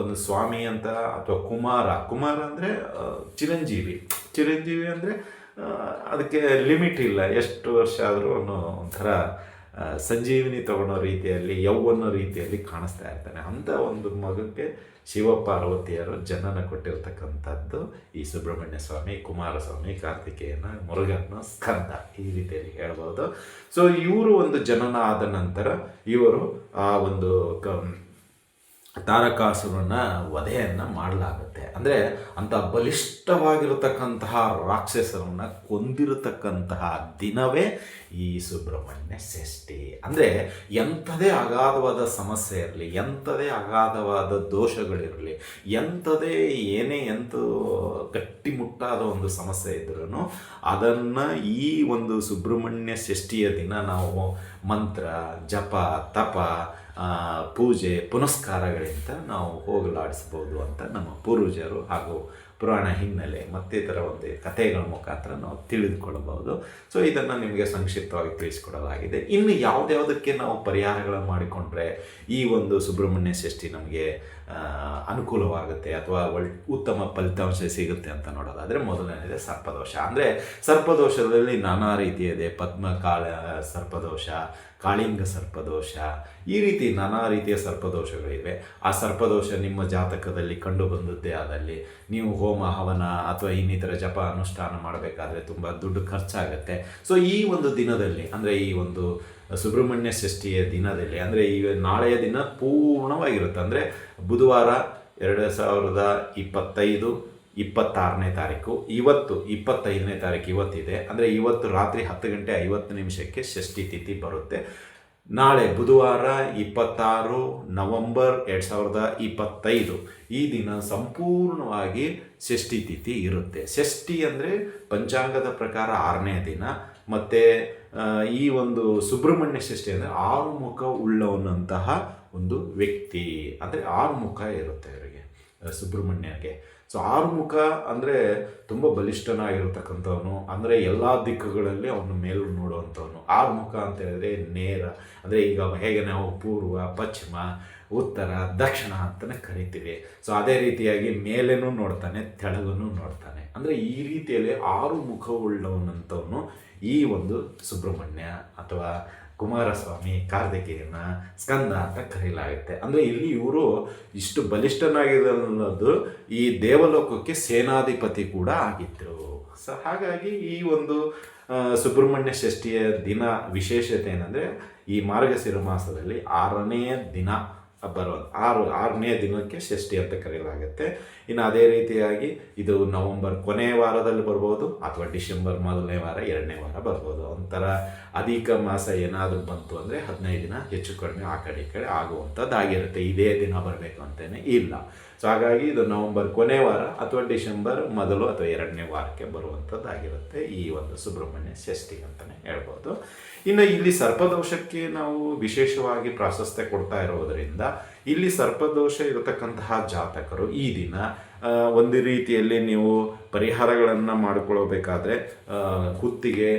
ಒಂದು ಸ್ವಾಮಿ ಅಂತ ಅಥವಾ ಕುಮಾರ ಕುಮಾರ ಅಂದರೆ ಚಿರಂಜೀವಿ. ಚಿರಂಜೀವಿ ಅಂದರೆ ಅದಕ್ಕೆ ಲಿಮಿಟ್ ಇಲ್ಲ. ಎಷ್ಟು ವರ್ಷ ಆದರೂ ಅವನು ಒಂಥರ ಸಂಜೀವಿನಿ ತಗೊಳ್ಳೋ ರೀತಿಯಲ್ಲಿ, ಯೌವನ ರೀತಿಯಲ್ಲಿ ಕಾಣಿಸ್ತಾ ಇರ್ತಾನೆ. ಅಂಥ ಒಂದು ಮಗಕ್ಕೆ ಶಿವ ಪಾರ್ವತಿಯರು ಜನನ ಕೊಟ್ಟಿರ್ತಕ್ಕಂಥದ್ದು ಈ ಸುಬ್ರಹ್ಮಣ್ಯ ಸ್ವಾಮಿ, ಕುಮಾರಸ್ವಾಮಿ, ಕಾರ್ತಿಕೇಯನ ಮುರುಗನ ಸ್ಕಂದ ಈ ರೀತಿಯಲ್ಲಿ ಹೇಳ್ಬೋದು. ಸೊ ಇವರು ಒಂದು ಜನನ ಆದ ನಂತರ ಇವರು ಆ ಒಂದು ಕ ತಾರಕಾಸುರನ ವಧೆಯನ್ನು ಮಾಡಲಾಗುತ್ತೆ. ಅಂದರೆ ಅಂಥ ಬಲಿಷ್ಠವಾಗಿರತಕ್ಕಂತಹ ರಾಕ್ಷಸರನ್ನು ಕೊಂದಿರತಕ್ಕಂತಹ ದಿನವೇ ಈ ಸುಬ್ರಹ್ಮಣ್ಯ ಷಷ್ಠಿ. ಅಂದರೆ ಎಂಥದೇ ಅಗಾಧವಾದ ಸಮಸ್ಯೆ ಇರಲಿ, ಎಂಥದೇ ಅಗಾಧವಾದ ದೋಷಗಳಿರಲಿ, ಎಂಥದೇ ಏನೇ ಎಂಥ ಗಟ್ಟಿಮುಟ್ಟಾದ ಒಂದು ಸಮಸ್ಯೆ ಇದ್ರೂ ಅದನ್ನು ಈ ಒಂದು ಸುಬ್ರಹ್ಮಣ್ಯ ಷಷ್ಠಿಯ ದಿನ ನಾವು ಮಂತ್ರ, ಜಪ, ತಪ ಪೂಜೆ, ಪುನಸ್ಕಾರಗಳಿಂದ ನಾವು ಹೋಗಲಾಡಿಸ್ಬೋದು ಅಂತ ನಮ್ಮ ಪೂರ್ವಜರು ಹಾಗೂ ಪುರಾಣ ಹಿನ್ನೆಲೆ ಮತ್ತಿತರ ಒಂದು ಕಥೆಗಳ ಮುಖಾಂತರ ನಾವು ತಿಳಿದುಕೊಳ್ಳಬಹುದು. ಸೊ ಇದನ್ನು ನಿಮಗೆ ಸಂಕ್ಷಿಪ್ತವಾಗಿ ತಿಳಿಸಿಕೊಡಲಾಗಿದೆ. ಇನ್ನು ಯಾವುದ್ಯಾವುದಕ್ಕೆ ನಾವು ಪರಿಹಾರಗಳನ್ನು ಮಾಡಿಕೊಂಡ್ರೆ ಈ ಒಂದು ಸುಬ್ರಹ್ಮಣ್ಯ ಷಷ್ಠಿ ನಮಗೆ ಅನುಕೂಲವಾಗುತ್ತೆ ಅಥವಾ ಒಳ್ಳೆ ಉತ್ತಮ ಫಲಿತಾಂಶ ಸಿಗುತ್ತೆ ಅಂತ ನೋಡೋದಾದರೆ ಮೊದಲನೇದೇ ಸರ್ಪದೋಷ. ಅಂದರೆ ಸರ್ಪದೋಷದಲ್ಲಿ ನಾನಾ ರೀತಿಯಿದೆ ಪದ್ಮಕಾಳ ಸರ್ಪದೋಷ, ಕಾಳಿಂಗ ಸರ್ಪದೋಷ, ಈ ರೀತಿ ನಾನಾ ರೀತಿಯ ಸರ್ಪದೋಷಗಳಿವೆ ಆ ಸರ್ಪದೋಷ ನಿಮ್ಮ ಜಾತಕದಲ್ಲಿ ಕಂಡು ಬಂದದ್ದೇ ಆದಲ್ಲಿ ನೀವು ಹೋಮ, ಹವನ ಅಥವಾ ಇನ್ನಿತರ ಜಪ ಅನುಷ್ಠಾನ ಮಾಡಬೇಕಾದ್ರೆ ತುಂಬ ದುಡ್ಡು ಖರ್ಚಾಗುತ್ತೆ. ಸೊ ಈ ಒಂದು ದಿನದಲ್ಲಿ, ಅಂದರೆ ಈ ಒಂದು ಸುಬ್ರಹ್ಮಣ್ಯ ಷಷ್ಠಿಯ ದಿನದಲ್ಲಿ. ಅಂದರೆ ಈಗ ನಾಳೆಯ ದಿನ ಪೂರ್ಣವಾಗಿರುತ್ತೆ. ಅಂದರೆ ಬುಧವಾರ ಎರಡು ಸಾವಿರದ ಇಪ್ಪತ್ತೈದು, ಇಪ್ಪತ್ತಾರನೇ ತಾರೀಕು. ಇವತ್ತು ಇಪ್ಪತ್ತೈದನೇ ತಾರೀಕು ಇವತ್ತಿದೆ. ಅಂದರೆ ಇವತ್ತು ರಾತ್ರಿ ಹತ್ತು ಗಂಟೆ ಐವತ್ತು ನಿಮಿಷಕ್ಕೆ ಷಷ್ಠಿ ತಿಥಿ ಬರುತ್ತೆ. ನಾಳೆ ಬುಧವಾರ ಇಪ್ಪತ್ತಾರು ನವಂಬರ್ ಎರಡು ಸಾವಿರದ ಇಪ್ಪತ್ತೈದು. ಈ ದಿನ ಸಂಪೂರ್ಣವಾಗಿ ಷಷ್ಠಿ ತಿಥಿ ಇರುತ್ತೆ. ಷಷ್ಠಿ ಅಂದರೆ ಪಂಚಾಂಗದ ಪ್ರಕಾರ ಆರನೇ ದಿನ. ಮತ್ತು ಈ ಒಂದು ಸುಬ್ರಹ್ಮಣ್ಯ ಸೃಷ್ಟಿ ಅಂದರೆ ಆರು ಮುಖ ಉಳ್ಳವನಂತಹ ಒಂದು ವ್ಯಕ್ತಿ. ಅಂದರೆ ಆರು ಮುಖ ಇರುತ್ತೆ ಅವರಿಗೆ ಸುಬ್ರಹ್ಮಣ್ಯಗೆ. ಸೊ ಆರುಮುಖ ಅಂದರೆ ತುಂಬ ಬಲಿಷ್ಠನಾಗಿರ್ತಕ್ಕಂಥವನು, ಅಂದರೆ ಎಲ್ಲ ದಿಕ್ಕುಗಳಲ್ಲಿ ಅವನು ಮೇಲು ನೋಡುವಂಥವನು. ಆರುಮುಖ ಅಂತ ಹೇಳಿದ್ರೆ ನೇರ, ಅಂದರೆ ಈಗ ಹೇಗೆ ನಾವು ಪೂರ್ವ, ಪಶ್ಚಿಮ, ಉತ್ತರ, ದಕ್ಷಿಣ ಅಂತಲೇ ಕರಿತೀವಿ. ಸೊ ಅದೇ ರೀತಿಯಾಗಿ ಮೇಲೇನೂ ನೋಡ್ತಾನೆ, ತೆಳಗನೂ ನೋಡ್ತಾನೆ. ಅಂದರೆ ಈ ರೀತಿಯಲ್ಲಿ ಆರು ಮುಖವುಳ್ಳವನಂಥವನು ಈ ಒಂದು ಸುಬ್ರಹ್ಮಣ್ಯ ಅಥವಾ ಕುಮಾರಸ್ವಾಮಿ ಕಾರ್ತಿಕೇಯನ ಸ್ಕಂದ ಅಂತ ಕರೆಯಲಾಗುತ್ತೆ ಅಂದರೆ ಇಲ್ಲಿ ಇವರು ಇಷ್ಟು ಬಲಿಷ್ಠನಾಗಿದೆ ಅನ್ನೋದು ಈ ದೇವಲೋಕಕ್ಕೆ ಸೇನಾಧಿಪತಿ ಕೂಡ ಆಗಿದ್ದರು ಸೊ ಹಾಗಾಗಿ ಈ ಒಂದು ಸುಬ್ರಹ್ಮಣ್ಯ ಷಷ್ಠಿಯ ದಿನ ವಿಶೇಷತೆ ಏನಂದರೆ ಈ ಮಾರ್ಗಶಿರ ಮಾಸದಲ್ಲಿ ಆರನೇ ದಿನ. ಬರೋ ಆರು, ಆರನೇ ದಿನಕ್ಕೆ ಷಷ್ಠಿ ಅಂತ ಕರೆಯಲಾಗುತ್ತೆ. ಇನ್ನು ಅದೇ ರೀತಿಯಾಗಿ ಇದು ನವಂಬರ್ ಕೊನೆಯ ವಾರದಲ್ಲಿ ಬರ್ಬೋದು ಅಥವಾ ಡಿಸೆಂಬರ್ ಮೊದಲನೇ ವಾರ, ಎರಡನೇ ವಾರ ಬರ್ಬೋದು. ಒಂಥರ ಅಧಿಕ ಮಾಸ ಏನಾದರೂ ಬಂತು ಅಂದರೆ ಹದಿನೈದು ದಿನ ಹೆಚ್ಚು ಕಡಿಮೆ ಆ ಕಡೆ ಈ ಕಡೆ ಆಗುವಂಥದ್ದಾಗಿರುತ್ತೆ. ಇದೇ ದಿನ ಬರಬೇಕು ಅಂತಲೇ ಇಲ್ಲ. ಸೊ ಹಾಗಾಗಿ ಇದು ನವಂಬರ್ ಕೊನೆ ವಾರ ಅಥವಾ ಡಿಸೆಂಬರ್ ಮೊದಲು ಅಥವಾ ಎರಡನೇ ವಾರಕ್ಕೆ ಬರುವಂಥದ್ದಾಗಿರುತ್ತೆ ಈ ಒಂದು ಸುಬ್ರಹ್ಮಣ್ಯ ಷಷ್ಠಿ ಅಂತಲೇ ಹೇಳ್ಬೋದು. ಇನ್ನು ಇಲ್ಲಿ ಸರ್ಪದೋಷಕ್ಕೆ ನಾವು ವಿಶೇಷವಾಗಿ ಪ್ರಾಶಸ್ತ್ಯ ಕೊಡ್ತಾ ಇರೋದರಿಂದ ಇಲ್ಲಿ ಸರ್ಪದೋಷ ಇರತಕ್ಕಂತಹ ಜಾತಕರು ಈ ದಿನ ಒಂದು ರೀತಿಯಲ್ಲಿ ನೀವು ಪರಿಹಾರಗಳನ್ನು ಮಾಡಿಕೊಳ್ಳಬೇಕಾದ್ರೆ ಕುತ್ತಿಗೆ ಹುತ್ತಿಗೆ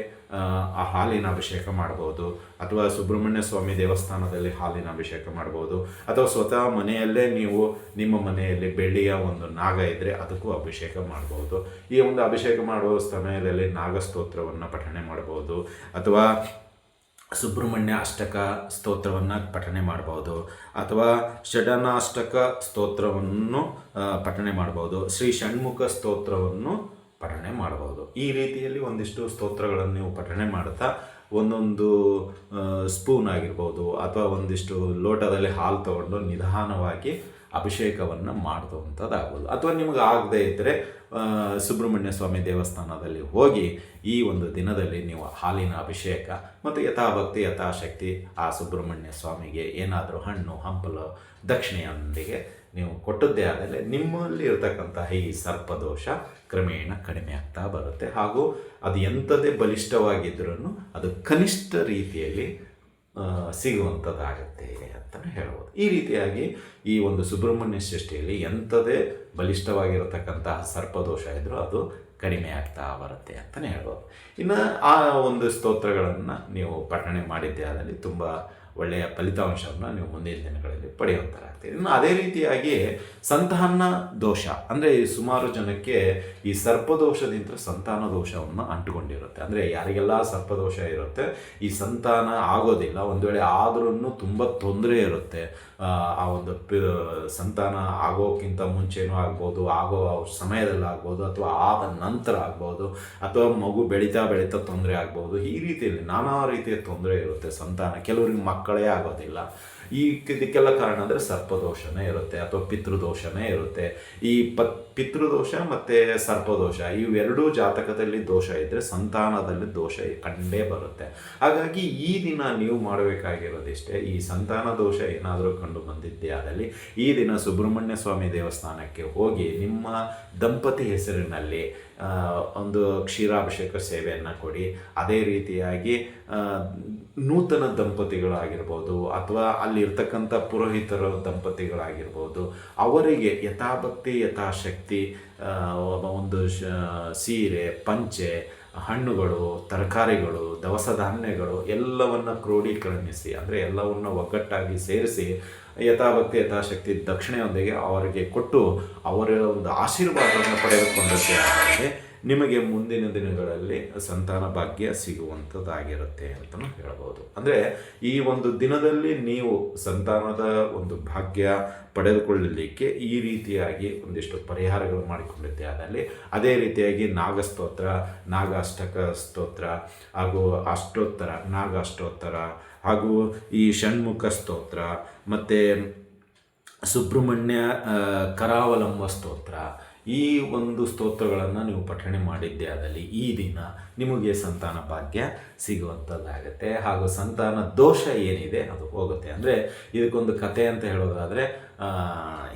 ಆ ಹಾಲಿನ ಅಭಿಷೇಕ ಮಾಡ್ಬೋದು, ಅಥವಾ ಸುಬ್ರಹ್ಮಣ್ಯ ಸ್ವಾಮಿ ದೇವಸ್ಥಾನದಲ್ಲಿ ಹಾಲಿನ ಅಭಿಷೇಕ ಮಾಡ್ಬೋದು, ಅಥವಾ ಸ್ವತಃ ಮನೆಯಲ್ಲೇ ನೀವು ನಿಮ್ಮ ಮನೆಯಲ್ಲಿ ಬೆಳ್ಳಿಯ ಒಂದು ನಾಗ ಇದ್ದರೆ ಅದಕ್ಕೂ ಅಭಿಷೇಕ ಮಾಡ್ಬೋದು. ಈ ಒಂದು ಅಭಿಷೇಕ ಮಾಡುವ ಸಮಯದಲ್ಲಿ ನಾಗಸ್ತೋತ್ರವನ್ನು ಪಠಣೆ ಮಾಡ್ಬೋದು, ಅಥವಾ ಸುಬ್ರಹ್ಮಣ್ಯ ಅಷ್ಟಕ ಸ್ತೋತ್ರವನ್ನು ಪಠಣೆ ಮಾಡ್ಬೋದು. ಅಥವಾ ಷಡನಾಷ್ಟಕ ಸ್ತೋತ್ರವನ್ನು ಪಠನೆ ಮಾಡ್ಬೋದು. ಶ್ರೀ ಷಣ್ಮುಖ ಸ್ತೋತ್ರವನ್ನು ಪಠಣೆ ಮಾಡ್ಬೋದು. ಈ ರೀತಿಯಲ್ಲಿ ಒಂದಿಷ್ಟು ಸ್ತೋತ್ರಗಳನ್ನು ನೀವು ಪಠಣೆ ಮಾಡ್ತಾ ಒಂದೊಂದು ಸ್ಪೂನ್ ಆಗಿರ್ಬೋದು, ಅಥವಾ ಒಂದಿಷ್ಟು ಲೋಟದಲ್ಲಿ ಹಾಲು ತಗೊಂಡು ನಿಧಾನವಾಗಿ ಅಭಿಷೇಕವನ್ನು ಮಾಡಿದಂಥದ್ದಾಗ್ಬೋದು ಅಥವಾ ನಿಮಗೆ ಆಗದೇ ಇದ್ದರೆ ಸುಬ್ರಹ್ಮಣ್ಯ ಸ್ವಾಮಿ ದೇವಸ್ಥಾನದಲ್ಲಿ ಹೋಗಿ ಈ ಒಂದು ದಿನದಲ್ಲಿ ನೀವು ಹಾಲಿನ ಅಭಿಷೇಕ ಮತ್ತು ಯಥಾಭಕ್ತಿ, ಯಥಾಶಕ್ತಿ ಆ ಸುಬ್ರಹ್ಮಣ್ಯ ಸ್ವಾಮಿಗೆ ಏನಾದರೂ ಹಣ್ಣು, ಹಂಪಲು ದಕ್ಷಿಣೆಯೊಂದಿಗೆ ನೀವು ಕೊಟ್ಟದ್ದೇ ಆದಲ್ಲಿ ನಿಮ್ಮಲ್ಲಿ ಇರತಕ್ಕಂತಹ ಈ ಸರ್ಪದೋಷ ಕ್ರಮೇಣ ಕಡಿಮೆ ಆಗ್ತಾ ಬರುತ್ತೆ ಹಾಗೂ ಅದು ಎಂಥದೇ ಬಲಿಷ್ಠವಾಗಿದ್ರೂ ಅದು ಕನಿಷ್ಠ ರೀತಿಯಲ್ಲಿ ಸಿಗುವಂಥದ್ದಾಗತ್ತೆ ಅಂತಲೇ ಹೇಳ್ಬೋದು. ಈ ರೀತಿಯಾಗಿ ಈ ಒಂದು ಸುಬ್ರಹ್ಮಣ್ಯ ಸೃಷ್ಟಿಯಲ್ಲಿ ಎಂಥದೇ ಬಲಿಷ್ಠವಾಗಿರತಕ್ಕಂತಹ ಸರ್ಪದೋಷ ಇದ್ದರೂ ಅದು ಕಡಿಮೆ ಆಗ್ತಾ ಬರುತ್ತೆ ಅಂತಲೇ ಹೇಳ್ಬೋದು. ಇನ್ನು ಆ ಒಂದು ಸ್ತೋತ್ರಗಳನ್ನು ನೀವು ಪಠಣೆ ಮಾಡಿದ್ದೇ ಆದಲ್ಲಿ ತುಂಬ ಒಳ್ಳೆಯ ಫಲಿತಾಂಶವನ್ನು ನೀವು ಮುಂದಿನ ದಿನಗಳಲ್ಲಿ ಪಡೆಯುವಂಥರಾಗ್ತೀರಿ ಇನ್ನು ಅದೇ ರೀತಿಯಾಗಿ ಸಂತಾನ ದೋಷ, ಅಂದರೆ ಸುಮಾರು ಜನಕ್ಕೆ ಈ ಸರ್ಪದೋಷದಿಂದ ಸಂತಾನ ದೋಷವನ್ನು ಅಂಟುಕೊಂಡಿರುತ್ತೆ. ಅಂದರೆ ಯಾರಿಗೆಲ್ಲ ಸರ್ಪದೋಷ ಇರುತ್ತೆ, ಈ ಸಂತಾನ ಆಗೋದಿಲ್ಲ, ಒಂದು ವೇಳೆ ಆದ್ರೂ ತುಂಬ ತೊಂದರೆ ಇರುತ್ತೆ. ಆ ಒಂದು ಸಂತಾನ ಆಗೋಕ್ಕಿಂತ ಮುಂಚೆನೂ ಆಗ್ಬೋದು, ಆಗೋ ಸಮಯದಲ್ಲಿ ಆಗ್ಬೋದು, ಅಥವಾ ಆದ ನಂತರ ಆಗ್ಬೋದು, ಅಥವಾ ಮಗು ಬೆಳೀತಾ ಬೆಳೀತಾ ತೊಂದರೆ ಆಗ್ಬೋದು, ಈ ರೀತಿಯಲ್ಲಿ ನಾನಾ ರೀತಿಯ ತೊಂದರೆ ಇರುತ್ತೆ ಸಂತಾನ. ಕೆಲವರಿಗೆ ಮಕ್ಕಳೇ ಆಗೋದಿಲ್ಲ. ಈ ಇದಕ್ಕೆಲ್ಲ ಕಾರಣ ಅಂದರೆ ಸರ್ಪದೋಷನೇ ಇರುತ್ತೆ ಅಥವಾ ಪಿತೃದೋಷನೇ ಇರುತ್ತೆ. ಈ ಪ ಪಿತೃದೋಷ ಮತ್ತು ಸರ್ಪದೋಷ, ಇವೆರಡೂ ಜಾತಕದಲ್ಲಿ ದೋಷ ಇದ್ದರೆ ಸಂತಾನದಲ್ಲಿ ದೋಷ ಕಂಡೇ ಬರುತ್ತೆ. ಹಾಗಾಗಿ ಈ ದಿನ ನೀವು ಮಾಡಬೇಕಾಗಿರೋದಿಷ್ಟೇ, ಈ ಸಂತಾನ ದೋಷ ಏನಾದರೂ ಕಂಡು ಕಂಡು ಬಂದಿದ್ದೇ ಆದಲ್ಲಿ ಈ ದಿನ ಸುಬ್ರಹ್ಮಣ್ಯ ಸ್ವಾಮಿ ದೇವಸ್ಥಾನಕ್ಕೆ ಹೋಗಿ ನಿಮ್ಮ ದಂಪತಿ ಹೆಸರಿನಲ್ಲಿ ಒಂದು ಕ್ಷೀರಾಭಿಷೇಕ ಸೇವೆಯನ್ನು ಕೊಡಿ. ಅದೇ ರೀತಿಯಾಗಿ ನೂತನ ದಂಪತಿಗಳಾಗಿರ್ಬೋದು ಅಥವಾ ಅಲ್ಲಿರ್ತಕ್ಕಂಥ ಪುರೋಹಿತರ ದಂಪತಿಗಳಾಗಿರ್ಬೋದು, ಅವರಿಗೆ ಯಥಾಭಕ್ತಿ, ಯಥಾಶಕ್ತಿ ಆ, ಒಂದು ಸೀರೆ ಪಂಚೆ ಹಣ್ಣುಗಳು ತರಕಾರಿಗಳು ದವಸ ಧಾನ್ಯಗಳು ಎಲ್ಲವನ್ನು ಕ್ರೋಢೀಕರಣಿಸಿ ಅಂದರೆ ಎಲ್ಲವನ್ನು ಒಗ್ಗಟ್ಟಾಗಿ ಸೇರಿಸಿ ಯಥಾಭಕ್ತಿ ಯಥಾಶಕ್ತಿ ದಕ್ಷಿಣೆಯೊಂದಿಗೆ ಅವರಿಗೆ ಕೊಟ್ಟು ಅವರ ಒಂದು ಆಶೀರ್ವಾದವನ್ನು ಪಡೆದುಕೊಂಡಂತೆ ನಿಮಗೆ ಮುಂದಿನ ದಿನಗಳಲ್ಲಿ ಸಂತಾನ ಭಾಗ್ಯ ಸಿಗುವಂಥದ್ದಾಗಿರುತ್ತೆ ಅಂತಲೂ ಹೇಳ್ಬೋದು. ಅಂದರೆ ಈ ಒಂದು ದಿನದಲ್ಲಿ ನೀವು ಸಂತಾನದ ಒಂದು ಭಾಗ್ಯ ಪಡೆದುಕೊಳ್ಳಲಿಕ್ಕೆ ಈ ರೀತಿಯಾಗಿ ಒಂದಿಷ್ಟು ಪರಿಹಾರಗಳು ಮಾಡಿಕೊಂಡಿದ್ದೆ ಅದರಲ್ಲಿ. ಅದೇ ರೀತಿಯಾಗಿ ನಾಗಸ್ತೋತ್ರ, ನಾಗಾಷ್ಟಕ ಸ್ತೋತ್ರ, ಹಾಗೂ ಅಷ್ಟೋತ್ತರ, ನಾಗಾಷ್ಟೋತ್ತರ, ಹಾಗೂ ಈ ಷಣ್ಮುಖ ಸ್ತೋತ್ರ, ಮತ್ತು ಸುಬ್ರಹ್ಮಣ್ಯ ಕರಾವಲಂಬ ಸ್ತೋತ್ರ ಈ ಒಂದು ಸ್ತೋತ್ರಗಳನ್ನು ನೀವು ಪಠಣೆ ಮಾಡಿದ್ದೇ ಆದಲ್ಲಿ ಈ ದಿನ ನಿಮಗೆ ಸಂತಾನ ಭಾಗ್ಯ ಸಿಗುವಂಥದ್ದಾಗುತ್ತೆ ಹಾಗೂ ಸಂತಾನ ದೋಷ ಏನಿದೆ ಅದು ಹೋಗುತ್ತೆ. ಅಂದರೆ ಇದಕ್ಕೊಂದು ಕತೆ ಅಂತ ಹೇಳೋದಾದರೆ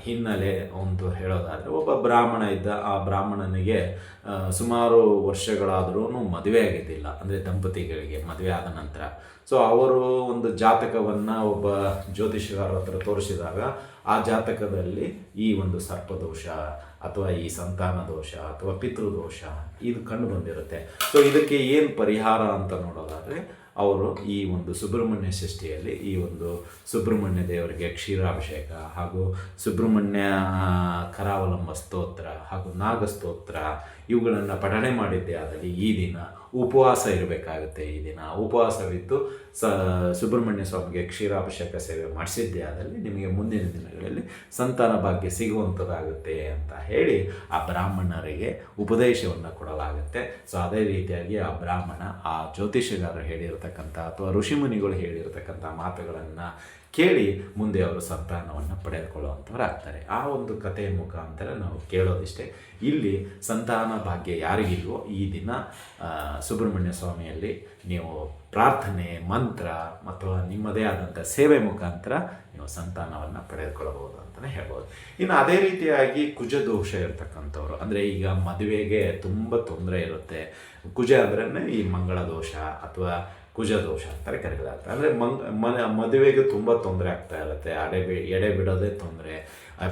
ಹಿನ್ನೆಲೆ ಒಂದು ಹೇಳೋದಾದರೆ ಒಬ್ಬ ಬ್ರಾಹ್ಮಣ ಇದ್ದ, ಆ ಬ್ರಾಹ್ಮಣನಿಗೆ ಸುಮಾರು ವರ್ಷಗಳಾದರೂ ಮದುವೆ ಆಗಿದ್ದಿಲ್ಲ, ಅಂದರೆ ದಂಪತಿಗಳಿಗೆ ಮದುವೆ ಆದ ನಂತರ. ಸೊ ಅವರು ಒಂದು ಜಾತಕವನ್ನು ಒಬ್ಬ ಜ್ಯೋತಿಷಗಾರ ಹತ್ರ ತೋರಿಸಿದಾಗ, ಆ ಜಾತಕದಲ್ಲಿ ಈ ಒಂದು ಸರ್ಪದೋಷ ಅಥವಾ ಈ ಸಂತಾನ ದೋಷ ಅಥವಾ ಪಿತೃದೋಷ ಇದು ಕಂಡು ಬಂದಿರುತ್ತೆ. ಸೊ ಇದಕ್ಕೆ ಏನು ಪರಿಹಾರ ಅಂತ ನೋಡೋದಾದರೆ ಅವರು ಈ ಒಂದು ಸುಬ್ರಹ್ಮಣ್ಯ ಷಷ್ಠಿಯಲ್ಲಿ ಈ ಒಂದು ಸುಬ್ರಹ್ಮಣ್ಯ ದೇವರಿಗೆ ಕ್ಷೀರಾಭಿಷೇಕ ಹಾಗೂ ಸುಬ್ರಹ್ಮಣ್ಯ ಕರಾವಲಂಬ ಸ್ತೋತ್ರ ಹಾಗೂ ನಾಗಸ್ತೋತ್ರ ಇವುಗಳನ್ನು ಪಠಣೆ ಮಾಡಿದ್ದೇ ಆದಲ್ಲಿ ಈ ದಿನ ಉಪವಾಸ ಇರಬೇಕಾಗುತ್ತೆ ಈ ದಿನ. ಉಪವಾಸವಿದ್ದು ಸ, ಸುಬ್ರಹ್ಮಣ್ಯ ಸ್ವಾಮಿಗೆ ಕ್ಷೀರಾಭಿಷೇಕ ಸೇವೆ ಮಾಡಿಸಿದ್ದೆ. ಆದಲ್ಲಿ ನಿಮಗೆ ಮುಂದಿನ ದಿನಗಳಲ್ಲಿ ಸಂತಾನ ಭಾಗ್ಯ ಸಿಗುವಂಥದ್ದಾಗುತ್ತೆ ಅಂತ ಹೇಳಿ ಆ ಬ್ರಾಹ್ಮಣರಿಗೆ ಉಪದೇಶವನ್ನು ಕೊಡಲಾಗುತ್ತೆ. ಸೊ ಅದೇ ರೀತಿಯಾಗಿ ಆ ಬ್ರಾಹ್ಮಣ ಆ ಜ್ಯೋತಿಷಗಾರರು ಹೇಳಿರತಕ್ಕಂಥ ಅಥವಾ ಋಷಿಮುನಿಗಳು ಹೇಳಿರತಕ್ಕಂಥ ಮಾತುಗಳನ್ನು ಕೇಳಿ ಮುಂದೆ ಅವರು ಸಂತಾನವನ್ನು ಪಡೆದುಕೊಳ್ಳುವಂಥವರಾಗ್ತಾರೆ ಆ ಒಂದು ಕಥೆಯ ಮುಖಾಂತರ ನಾವು ಕೇಳೋದಿಷ್ಟೇ. ಇಲ್ಲಿ ಸಂತಾನ ಭಾಗ್ಯ ಯಾರಿಗಿಲ್ವೋ ಈ ದಿನ ಸುಬ್ರಹ್ಮಣ್ಯ ಸ್ವಾಮಿಯಲ್ಲಿ ನೀವು ಪ್ರಾರ್ಥನೆ, ಮಂತ್ರ ಅಥವಾ ನಿಮ್ಮದೇ ಆದಂಥ ಸೇವೆ ಮುಖಾಂತರ ನೀವು ಸಂತಾನವನ್ನು ಪಡೆದುಕೊಳ್ಳಬಹುದು ಅಂತಲೇ ಹೇಳ್ಬೋದು. ಇನ್ನು ಅದೇ ರೀತಿಯಾಗಿ ಕುಜ ದೋಷ ಇರತಕ್ಕಂಥವ್ರು, ಅಂದರೆ ಈಗ ಮದುವೆಗೆ ತುಂಬ ತೊಂದರೆ ಇರುತ್ತೆ. ಕುಜ ಅಂದ್ರೆ ಈ ಮಂಗಳ ದೋಷ ಅಥವಾ ಕುಜ ದೋಷ ಅಂತಾರೆ ಕರೆಯಲಾಗುತ್ತೆ ಅಂದರೆ ಮಂಗ್ ಮನೆ, ಮದುವೆಗೆ ತುಂಬ ತೊಂದರೆ ಆಗ್ತಾ ಇರುತ್ತೆ. ಅಡೆ ಬಿ, ಎಡೆ ಬಿಡೋದೇ ತೊಂದರೆ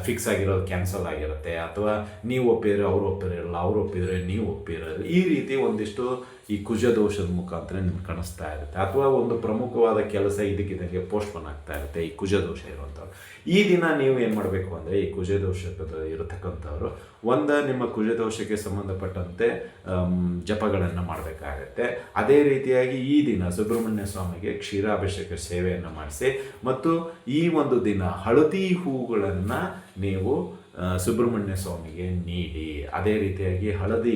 ಫಿಕ್ಸ್ ಆಗಿರೋದು ಕ್ಯಾನ್ಸಲ್ ಆಗಿರುತ್ತೆ. ಅಥವಾ ನೀವು ಒಪ್ಪಿದ್ರೆ ಅವ್ರು ಒಪ್ಪಿರಲ್ಲ, ಅವ್ರು ಒಪ್ಪಿದ್ರೆ ನೀವು ಒಪ್ಪಿರಲ್ಲ. ಈ ರೀತಿ ಒಂದಿಷ್ಟು ಈ ಕುಜ ದೋಷದ ಮುಖಾಂತರ ನಿಮ್ಗೆ ಕಾಣಿಸ್ತಾ ಇರುತ್ತೆ. ಅಥವಾ ಒಂದು ಪ್ರಮುಖವಾದ ಕೆಲಸ ಇದಕ್ಕಿದ್ದಂಗೆ ಪೋಸ್ಟ್ಪೋನ್ ಆಗ್ತಾ ಇರುತ್ತೆ ಈ ಕುಜ ದೋಷ ಇರುವಂಥವ್ರು. ಈ ದಿನ ನೀವು ಏನು ಮಾಡಬೇಕು ಅಂದರೆ ಈ ಕುಜ ದೋಷದ ಇರತಕ್ಕಂಥವ್ರು, ಒಂದು ನಿಮ್ಮ ಕುಜ ದೋಷಕ್ಕೆ ಸಂಬಂಧಪಟ್ಟಂತೆ ಜಪಗಳನ್ನು ಮಾಡಬೇಕಾಗತ್ತೆ. ಅದೇ ರೀತಿಯಾಗಿ ಈ ದಿನ ಸುಬ್ರಹ್ಮಣ್ಯ ಸ್ವಾಮಿಗೆ ಕ್ಷೀರಾಭಿಷೇಕ ಸೇವೆಯನ್ನು ಮಾಡಿಸಿ, ಮತ್ತು ಈ ಒಂದು ದಿನ ಹಳದಿ ಹೂಗಳನ್ನು ನೀವು ಸುಬ್ರಹ್ಮಣ್ಯ ಸ್ವಾಮಿಗೆ ನೀಡಿ. ಅದೇ ರೀತಿಯಾಗಿ ಹಳದಿ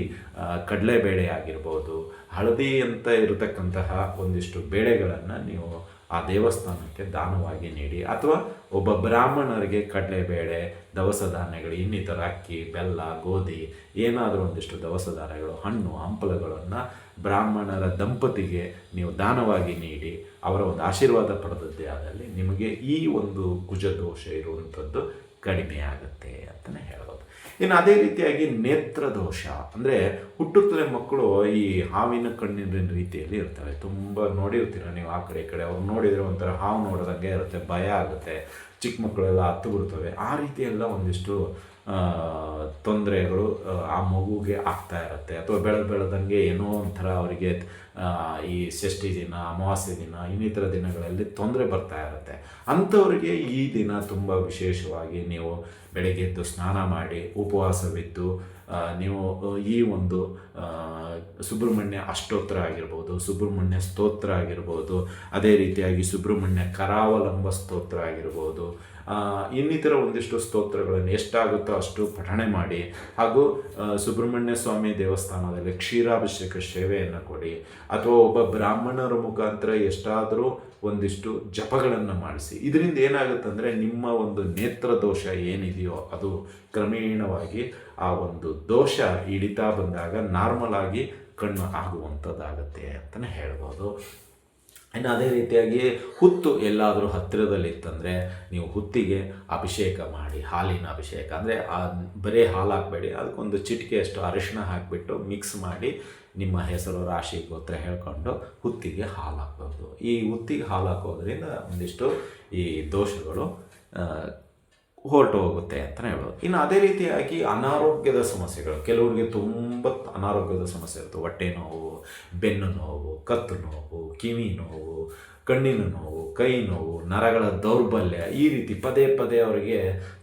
ಕಡಲೆಬೇಳೆ ಆಗಿರ್ಬೋದು ಹಳದಿ ಅಂತ ಇರತಕ್ಕಂತಹ ಒಂದಿಷ್ಟು ಬೇಳೆಗಳನ್ನು ನೀವು ಆ ದೇವಸ್ಥಾನಕ್ಕೆ ದಾನವಾಗಿ ನೀಡಿ, ಅಥವಾ ಒಬ್ಬ ಬ್ರಾಹ್ಮಣರಿಗೆ ಕಡಲೆಬೇಳೆ ದವಸ ಧಾನ್ಯಗಳು ಇನ್ನಿತರ ಅಕ್ಕಿ, ಬೆಲ್ಲ, ಗೋಧಿ, ಏನಾದರೂ ಒಂದಿಷ್ಟು ದವಸ ಧಾನ್ಯಗಳು ಹಣ್ಣು, ಹಂಪಲಗಳನ್ನು ಬ್ರಾಹ್ಮಣರ ದಂಪತಿಗೆ ನೀವು ದಾನವಾಗಿ ನೀಡಿ, ಅವರ ಒಂದು ಆಶೀರ್ವಾದ ಪಡೆದದ್ದೇ ಆದಲ್ಲಿ ನಿಮಗೆ ಈ ಒಂದು ಕುಜದೋಷ ಇರುವಂಥದ್ದು ಕಡಿಮೆ ಆಗುತ್ತೆ ಅಂತಲೇ ಹೇಳ್ಬೋದು. ಇನ್ನು ಅದೇ ರೀತಿಯಾಗಿ ನೇತ್ರದೋಷ, ಅಂದರೆ ಹುಟ್ಟುತ್ತಲೇ ಮಕ್ಕಳು ಈ ಹಾವಿನ ಕಣ್ಣಿನ ರೀತಿಯಲ್ಲಿ ಇರ್ತವೆ ತುಂಬ ನೋಡಿರ್ತೀರ ನೀವು ಆ ಕಡೆ ಈ ಕಡೆ, ಅವ್ರು ನೋಡಿದರೆ ಒಂಥರ ಹಾವು ನೋಡಿದಂಗೆ ಇರುತ್ತೆ, ಭಯ ಆಗುತ್ತೆ, ಚಿಕ್ಕ ಮಕ್ಕಳೆಲ್ಲ ಹತ್ತು ಬಿಡ್ತವೆ. ಆ ರೀತಿಯೆಲ್ಲ ಒಂದಿಷ್ಟು ತೊಂದರೆಗಳು ಆ, ಮಗುಗೆ ಆಗ್ತಾ ಇರುತ್ತೆ. ಅಥವಾ ಬೆಳೆದು ಬೆಳೆದಂಗೆ ಏನೋ ಒಂಥರ ಅವರಿಗೆ ಈ ಷಷ್ಠಿ ದಿನ ಅಮಾವಾಸ್ಯೆ ದಿನ ಇನ್ನಿತರ ದಿನಗಳಲ್ಲಿ ತೊಂದರೆ ಬರ್ತಾ ಇರುತ್ತೆ. ಅಂಥವರಿಗೆ ಈ ದಿನ ತುಂಬ ವಿಶೇಷವಾಗಿ ನೀವು ಬೆಳಗ್ಗೆ ಎದ್ದು ಸ್ನಾನ ಮಾಡಿ ಉಪವಾಸವಿದ್ದು ನೀವು ಈ ಒಂದು ಸುಬ್ರಹ್ಮಣ್ಯ ಅಷ್ಟೋತ್ತರ ಆಗಿರ್ಬೋದು ಸುಬ್ರಹ್ಮಣ್ಯ ಸ್ತೋತ್ರ ಆಗಿರ್ಬೋದು ಅದೇ ರೀತಿಯಾಗಿ ಸುಬ್ರಹ್ಮಣ್ಯ ಕರಾವಲಂಬ ಸ್ತೋತ್ರ ಆಗಿರ್ಬೋದು ಇನ್ನಿತರ ಒಂದಿಷ್ಟು ಸ್ತೋತ್ರಗಳನ್ನು ಎಷ್ಟಾಗುತ್ತೋ ಅಷ್ಟು ಪಠಣೆ ಮಾಡಿ ಹಾಗೂ ಸುಬ್ರಹ್ಮಣ್ಯ ಸ್ವಾಮಿ ದೇವಸ್ಥಾನದಲ್ಲಿ ಕ್ಷೀರಾಭಿಷೇಕ ಸೇವೆಯನ್ನು ಕೊಡಿ. ಅಥವಾ ಒಬ್ಬ ಬ್ರಾಹ್ಮಣರ ಮುಖಾಂತರ ಎಷ್ಟಾದರೂ ಒಂದಿಷ್ಟು ಜಪಗಳನ್ನು ಮಾಡಿಸಿ. ಇದರಿಂದ ಏನಾಗುತ್ತಂದರೆ ನಿಮ್ಮ ಒಂದು ನೇತ್ರ ದೋಷ ಏನಿದೆಯೋ ಅದು ಕ್ರಮೇಣವಾಗಿ ಆ ಒಂದು ದೋಷ ಹಿಡಿತಾ ಬಂದಾಗ ನಾರ್ಮಲ್ ಆಗಿ ಕಣ್ಣು ಆಗುವಂಥದ್ದಾಗತ್ತೆ ಅಂತಲೇ ಹೇಳ್ಬೋದು. ಇನ್ನು ಅದೇ ರೀತಿಯಾಗಿ ಹುತ್ತು ಎಲ್ಲಾದರೂ ಹತ್ತಿರದಲ್ಲಿತ್ತಂದರೆ ನೀವು ಹುತ್ತಿಗೆ ಅಭಿಷೇಕ ಮಾಡಿ ಹಾಲಿನ ಅಭಿಷೇಕ. ಅಂದರೆ ಬರೀ ಹಾಲು ಹಾಕಬೇಡಿ ಅದಕ್ಕೊಂದು ಚಿಟಿಕೆಯಷ್ಟು ಅರಿಶಿಣ ಹಾಕಿಬಿಟ್ಟು ಮಿಕ್ಸ್ ಮಾಡಿ ನಿಮ್ಮ ಹೆಸರು ರಾಶಿ ಗೋತ್ರ ಹೇಳ್ಕೊಂಡು ಹುತ್ತಿಗೆ ಹಾಲು ಹಾಕ್ಬೋದು ಈ ಹುತ್ತಿಗೆ ಹಾಲು ಹಾಕೋದ್ರಿಂದ ಒಂದಿಷ್ಟು ಈ ದೋಷಗಳು ಆ, ಹೊರಟು ಹೋಗುತ್ತೆ ಅಂತಲೇ ಹೇಳ್ಬೋದು. ಇನ್ನು ಅದೇ ರೀತಿಯಾಗಿ ಅನಾರೋಗ್ಯದ ಸಮಸ್ಯೆಗಳು, ಕೆಲವರಿಗೆ ತುಂಬ ಅನಾರೋಗ್ಯದ ಸಮಸ್ಯೆ ಇರುತ್ತೆ. ಹೊಟ್ಟೆ ನೋವು, ಬೆನ್ನು ನೋವು, ಕತ್ತು ನೋವು, ಕಿವಿ ನೋವು, ಕಣ್ಣಿನ ನೋವು, ಕೈ ನೋವು, ನರಗಳ ದೌರ್ಬಲ್ಯ ಈ ರೀತಿ ಪದೇ ಪದೇ ಅವರಿಗೆ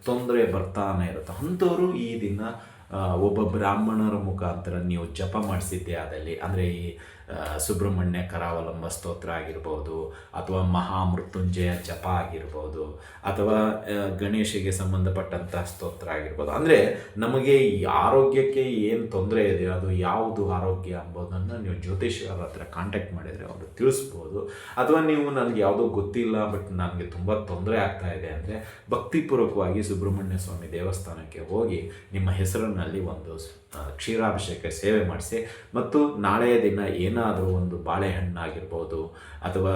ತೊಂದರೆ ಬರ್ತಾನೆ ಇರುತ್ತೆ. ಅಂಥವರು ಈ ದಿನ ಒಬ್ಬ ಬ್ರಾಹ್ಮಣರ ಮುಖಾಂತರ ನೀವು ಜಪ ಮಾಡಿಸಿದ್ದೆ ಆದಲ್ಲಿ, ಅಂದರೆ ಈ ಸುಬ್ರಹ್ಮಣ್ಯ ಕರಾವಲಂಬ ಸ್ತೋತ್ರ ಆಗಿರ್ಬೋದು, ಅಥವಾ ಮಹಾಮೃತ್ಯುಂಜಯ ಜಪ ಆಗಿರ್ಬೋದು, ಅಥವಾ ಗಣೇಶಿಗೆ ಸಂಬಂಧಪಟ್ಟಂತಹ ಸ್ತೋತ್ರ ಆಗಿರ್ಬೋದು. ಅಂದರೆ ನಮಗೆ ಆರೋಗ್ಯಕ್ಕೆ ಏನು ತೊಂದರೆ ಇದೆಯೋ, ಅದು ಯಾವುದು ಆರೋಗ್ಯ ಅಂಬೋದನ್ನು ನೀವು ಜ್ಯೋತಿಷ್ಯರ ಹತ್ರ ಕಾಂಟ್ಯಾಕ್ಟ್ ಮಾಡಿದರೆ ಅವರು ತಿಳಿಸ್ಬೋದು. ಅಥವಾ ನೀವು ನನಗೆ ಯಾವುದೋ ಗೊತ್ತಿಲ್ಲ ಬಟ್ ನನಗೆ ತುಂಬ ತೊಂದರೆ ಆಗ್ತಾ ಇದೆ ಅಂದರೆ ಭಕ್ತಿಪೂರ್ವಕವಾಗಿ ಸುಬ್ರಹ್ಮಣ್ಯ ಸ್ವಾಮಿ ದೇವಸ್ಥಾನಕ್ಕೆ ಹೋಗಿ ನಿಮ್ಮ ಹೆಸರಿನಲ್ಲಿ ಒಂದು ಕ್ಷೀರಾಭಿಷೇಕ ಸೇವೆ ಮಾಡಿಸಿ, ಮತ್ತು ನಾಳೆಯ ದಿನ ಏನಾದರೂ ಒಂದು ಬಾಳೆಹಣ್ಣಾಗಿರ್ಬೋದು ಅಥವಾ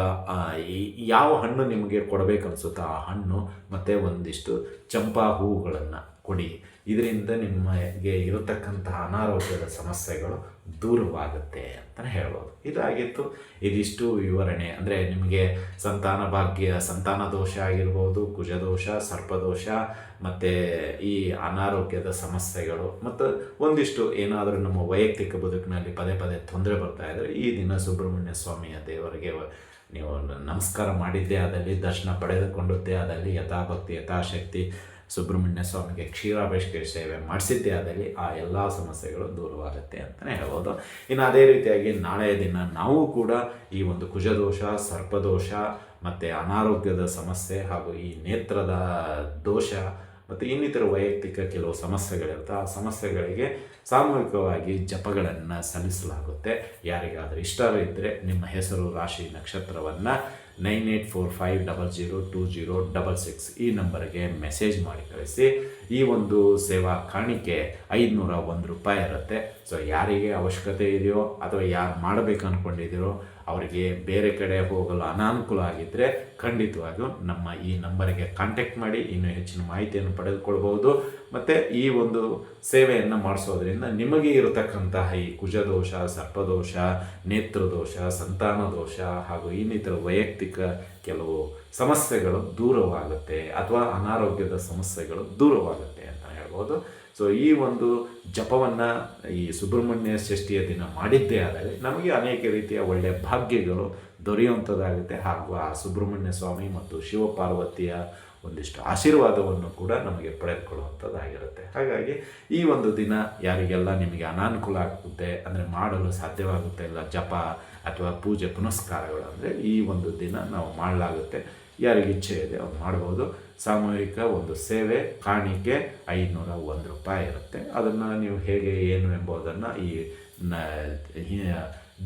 ಯಾವ ಹಣ್ಣು ನಿಮಗೆ ಕೊಡಬೇಕನ್ಸುತ್ತೋ ಆ ಹಣ್ಣು ಮತ್ತು ಒಂದಿಷ್ಟು ಚಂಪಾ ಹೂವುಗಳನ್ನು ಕೊಡಿ. ಇದರಿಂದ ನಿಮಗೆ ಇರತಕ್ಕಂತಹ ಅನಾರೋಗ್ಯದ ಸಮಸ್ಯೆಗಳು ದೂರವಾಗುತ್ತೆ ಅಂತಲೇ ಹೇಳ್ಬೋದು. ಇದಾಗಿತ್ತು. ಇದಿಷ್ಟು ವಿವರಣೆ. ಅಂದರೆ ನಿಮಗೆ ಸಂತಾನ ಭಾಗ್ಯ, ಸಂತಾನ ದೋಷ ಆಗಿರ್ಬೋದು, ಕುಜದೋಷ, ಸರ್ಪದೋಷ, ಮತ್ತು ಈ ಅನಾರೋಗ್ಯದ ಸಮಸ್ಯೆಗಳು, ಮತ್ತು ಒಂದಿಷ್ಟು ಏನಾದರೂ ನಮ್ಮ ವೈಯಕ್ತಿಕ ಬದುಕಿನಲ್ಲಿ ಪದೇ ಪದೇ ತೊಂದರೆ ಬರ್ತಾ ಇದ್ದರೆ ಈ ದಿನ ಸುಬ್ರಹ್ಮಣ್ಯ ಸ್ವಾಮಿಯ ದೇವರಿಗೆ ನೀವು ನಮಸ್ಕಾರ ಮಾಡಿದ್ದೇ ಆದಲ್ಲಿ ದರ್ಶನ ಪಡೆದುಕೊಂಡದ್ದೇ ಆದಲ್ಲಿ ಯಥಾಭಕ್ತಿ, ಯಥಾಶಕ್ತಿ ಸುಬ್ರಹ್ಮಣ್ಯ ಸ್ವಾಮಿಗೆ ಕ್ಷೀರಾಭಿಷೇಕ ಸೇವೆ ಮಾಡಿಸಿದ್ದೇ ಆದಲ್ಲಿ ಆ ಎಲ್ಲ ಸಮಸ್ಯೆಗಳು ದೂರವಾಗುತ್ತೆ ಅಂತಲೇ ಹೇಳ್ಬೋದು. ಇನ್ನು ಅದೇ ರೀತಿಯಾಗಿ ನಾಳೆಯ ದಿನ ನಾವು ಕೂಡ ಈ ಒಂದು ಕುಜದೋಷ, ಸರ್ಪದೋಷ ಮತ್ತು ಅನಾರೋಗ್ಯದ ಸಮಸ್ಯೆ ಹಾಗೂ ಈ ನೇತ್ರದ ದೋಷ ಮತ್ತು ಇನ್ನಿತರ ವೈಯಕ್ತಿಕ ಕೆಲವು ಸಮಸ್ಯೆಗಳಿರುತ್ತೆ. ಆ ಸಮಸ್ಯೆಗಳಿಗೆ ಸಾಮೂಹಿಕವಾಗಿ ಜಪಗಳನ್ನು ಸಲ್ಲಿಸಲಾಗುತ್ತೆ. ಯಾರಿಗಾದರೂ ಇಷ್ಟ ಇದ್ದರೆ ನಿಮ್ಮ ಹೆಸರು, ರಾಶಿ, ನಕ್ಷತ್ರವನ್ನು nine eight four five double zero two zero double six ಈ ನಂಬರ್ಗೆ ಮೆಸೇಜ್ ಮಾಡಿ ಕಳಿಸಿ. ಈ ಒಂದು ಸೇವಾ ಕಾಣಿಕೆ ಐದುನೂರ ಒಂದು ರೂಪಾಯಿ ಇರುತ್ತೆ. ಸೊ ಯಾರಿಗೆ ಅವಶ್ಯಕತೆ ಇದೆಯೋ ಅಥವಾ ಯಾರು ಮಾಡಬೇಕು ಅಂದ್ಕೊಂಡಿದ್ದೀರೋ ಅವರಿಗೆ ಬೇರೆ ಕಡೆ ಹೋಗಲು ಅನಾನುಕೂಲ ಆಗಿದ್ದರೆ ಖಂಡಿತವಾಗಿಯೂ ನಮ್ಮ ಈ ನಂಬರಿಗೆ ಕಾಂಟ್ಯಾಕ್ಟ್ ಮಾಡಿ ಇನ್ನೂ ಹೆಚ್ಚಿನ ಮಾಹಿತಿಯನ್ನು ಪಡೆದುಕೊಳ್ಬೋದು ಮತ್ತು ಈ ಒಂದು ಸೇವೆಯನ್ನು ಮಾಡಿಸೋದ್ರಿಂದ ನಿಮಗೆ ಇರತಕ್ಕಂತಹ ಈ ಕುಜದೋಷ, ಸರ್ಪದೋಷ, ನೇತ್ರದೋಷ ಸಂತಾನ ದೋಷ ಹಾಗೂ ಇನ್ನಿತರ ವೈಯಕ್ತಿಕ ಕೆಲವು ಸಮಸ್ಯೆಗಳು ದೂರವಾಗುತ್ತೆ ಅಥವಾ ಅನಾರೋಗ್ಯದ ಸಮಸ್ಯೆಗಳು ದೂರವಾಗುತ್ತೆ ಅಂತ ಹೇಳ್ಬೋದು. ಸೊ ಈ ಒಂದು ಜಪವನ್ನು ಈ ಸುಬ್ರಹ್ಮಣ್ಯ ಷಷ್ಠಿಯ ದಿನ ಮಾಡಿದ್ದೇ ಆದರೆ ನಮಗೆ ಅನೇಕ ರೀತಿಯ ಒಳ್ಳೆಯ ಭಾಗ್ಯಗಳು ದೊರೆಯುವಂಥದ್ದಾಗುತ್ತೆ. ಹಾಗೂ ಆ ಸುಬ್ರಹ್ಮಣ್ಯ ಸ್ವಾಮಿ ಮತ್ತು ಶಿವಪಾರ್ವತಿಯ ಒಂದಿಷ್ಟು ಆಶೀರ್ವಾದವನ್ನು ಕೂಡ ನಮಗೆ ಪಡೆದುಕೊಳ್ಳುವಂಥದ್ದಾಗಿರುತ್ತೆ. ಹಾಗಾಗಿ ಈ ಒಂದು ದಿನ ಯಾರಿಗೆಲ್ಲ ನಿಮಗೆ ಅನಾನುಕೂಲ ಆಗುತ್ತೆ, ಅಂದರೆ ಮಾಡಲು ಸಾಧ್ಯವಾಗುತ್ತೆ ಇಲ್ಲ, ಜಪ ಅಥವಾ ಪೂಜೆ ಪುನಸ್ಕಾರಗಳು ಅಂದರೆ ಈ ಒಂದು ದಿನ ನಾವು ಮಾಡಲಾಗುತ್ತೆ. ಯಾರಿಗೆ ಇಚ್ಛೆ ಇದೆ ಅವ್ರು ಮಾಡ್ಬೋದು. ಸಾಮೂಹಿಕ ಒಂದು ಸೇವೆ ಕಾಣಿಕೆ ಐನೂರ ಒಂದು ರೂಪಾಯಿ ಇರುತ್ತೆ. ಅದನ್ನು ನೀವು ಹೇಗೆ, ಏನು ಎಂಬುದನ್ನು ಈ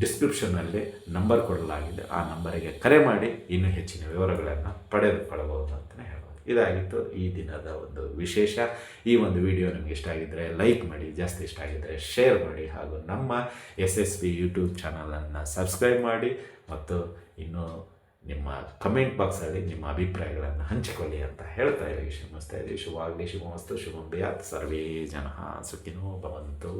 ಡಿಸ್ಕ್ರಿಪ್ಷನ್ನಲ್ಲಿ ನಂಬರ್ ಕೊಡಲಾಗಿದೆ. ಆ ನಂಬರಿಗೆ ಕರೆ ಮಾಡಿ ಇನ್ನೂ ಹೆಚ್ಚಿನ ವಿವರಗಳನ್ನು ಪಡೆದುಕೊಳ್ಳಬಹುದು ಅಂತಲೇ ಹೇಳ್ಬೋದು. ಇದಾಗಿತ್ತು. ಈ ದಿನದ ಒಂದು ವಿಶೇಷ. ಈ ಒಂದು ವಿಡಿಯೋ ನಿಮಗೆ ಇಷ್ಟ ಆಗಿದ್ದರೆ ಲೈಕ್ ಮಾಡಿ, ಜಾಸ್ತಿ ಇಷ್ಟ ಆಗಿದ್ದರೆ ಶೇರ್ ಮಾಡಿ ಹಾಗೂ ನಮ್ಮ ಎಸ್ ಎಸ್ ಬಿ ಯೂಟ್ಯೂಬ್ ಚಾನಲನ್ನು ಸಬ್ಸ್ಕ್ರೈಬ್ ಮಾಡಿ ಮತ್ತು ಇನ್ನು ನಿಮ್ಮ ಕಮೆಂಟ್ ಬಾಕ್ಸಲ್ಲಿ ನಿಮ್ಮ ಅಭಿಪ್ರಾಯಗಳನ್ನು ಹಂಚಿಕೊಳ್ಳಿ ಅಂತ ಹೇಳ್ತಾ ಇದ್ದೀವಿ. ಶ್ರೀಮಸ್ತಾ ಇದ್ದೀವಿ ಶುಭವಾಗಲಿ ಶುಭಮಸ್ತು ಶುಭಂ ಸರ್ವೇ ಜನ ಸುಖಿನೋ ಭವಂತು.